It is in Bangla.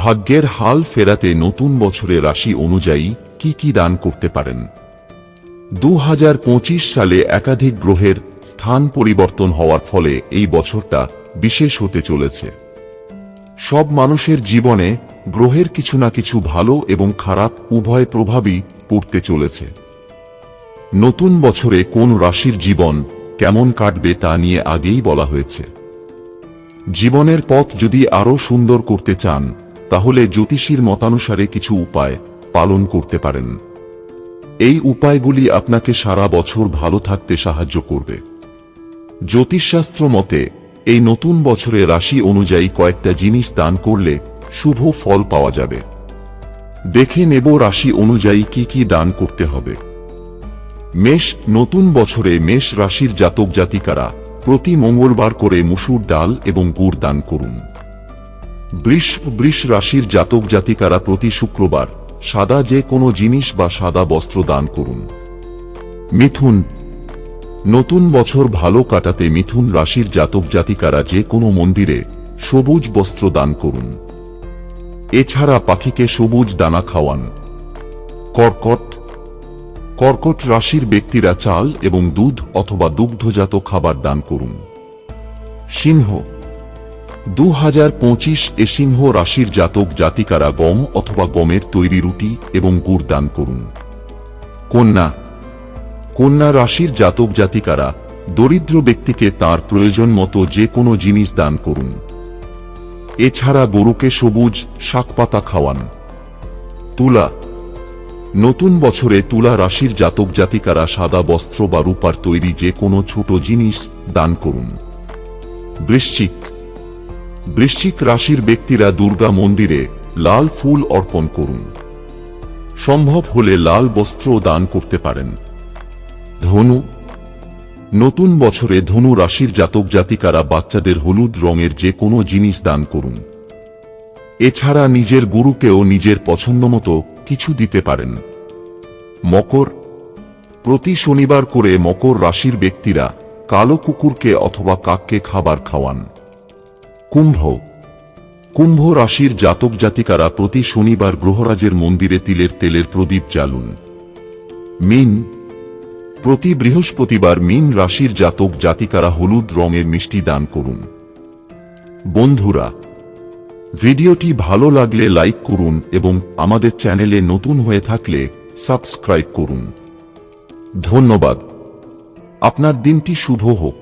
ভাগ্যের হাল ফেরাতে নতুন বছরে রাশি অনুযায়ী কি কি দান করতে পারেন? দু হাজার পঁচিশ সালে একাধিক গ্রহের স্থান পরিবর্তন হওয়ার ফলে এই বছরটা বিশেষ হতে চলেছে। সব মানুষের জীবনে গ্রহের কিছু না কিছু ভালো এবং খারাপ উভয় প্রভাবই পড়তে চলেছে। নতুন বছরে কোন রাশির জীবন কেমন কাটবে তা নিয়ে আগেই বলা হয়েছে। জীবনের পথ যদি আরও সুন্দর করতে চান তাহলে জ্যোতিষীর মতানুসারে কিছু উপায় পালন করতে পারেন। এই উপায়গুলি আপনাকে সারা বছর ভালো থাকতে সাহায্য করবে। জ্যোতিষশাস্ত্র মতে, এই নতুন বছরে রাশি অনুযায়ী কয়েকটা জিনিস দান করলে শুভ ফল পাওয়া যাবে। দেখে নেব রাশি অনুযায়ী কি কি দান করতে হবে। মেষ, নতুন বছরে মেষ রাশির জাতক জাতিকারা প্রতি মঙ্গলবার করে মুসুর ডাল এবং গুড় দান করুন। বৃষ বৃষ রাশির জাতক জাতিকারা প্রতি শুক্রবার সাদা যে কোনো জিনিস বা সাদা বস্ত্র দান করুন। মিথুন। নতুন বছর ভালো কাটাতে মিথুন রাশির জাতক জাতিকারা যে কোনো মন্দিরে সবুজ বস্ত্র দান করুন। এছাড়া পাখিকে সবুজ দানা খাওয়ান। কর্কট। কর্কট রাশির ব্যক্তিরা চাল এবং দুধ অথবা দুগ্ধজাত খাবার দান করুন। সিংহ। দু হাজার পঁচিশ এ সিংহ রাশির জাতক জাতিকারা গম অথবা গমের তৈরি রুটি এবং গুড় দান করুন। কন্যা। কন্যা রাশির জাতক জাতিকারা দরিদ্র ব্যক্তিকে তার প্রয়োজন মতো যে কোনো জিনিস দান করুন। এছাড়া গরুকে সবুজ শাকপাতা খাওয়ান। তুলা। নতুন বছরে তুলা রাশির জাতক জাতিকারা সাদা বস্ত্র বা রূপার তৈরি যে কোনো ছোট জিনিস দান করুন। বৃশ্চিক। বৃশ্চিক রাশির ব্যক্তিরা দুর্গা মন্দিরে লাল ফুল অর্পণ করুন। সম্ভব হলে লাল বস্ত্র দান করতে পারেন। ধনু, নতুন বছরে ধনু রাশির জাতক জাতিকারা বাচ্চাদের হলুদ রঙের যে কোনো জিনিস দান করুন। এছাড়া নিজের গুরুকেও নিজের পছন্দমতো কিছু দিতে পারেন। মকর, প্রতি শনিবার করে মকর রাশির ব্যক্তিরা কালো কুকুরকে অথবা কাককে খাবার খাওয়ান। কুম্ভ। কুম্ভ রাশির জাতক জাতিকারা প্রতি শনিবার গ্রহরাজের মন্দিরে তিলের তেলের প্রদীপ জ্বালুন। মিন। প্রতি বৃহস্পতিবার মিন রাশির জাতক জাতিকারা হলুদ রঙের মিষ্টি দান করুন। বন্ধুরা, ভিডিওটি ভালো লাগলে লাইক করুন এবং আমাদের চ্যানেলে নতুন হয়ে থাকলে সাবস্ক্রাইব করুন। ধন্যবাদ। আপনার দিনটি শুভ হোক।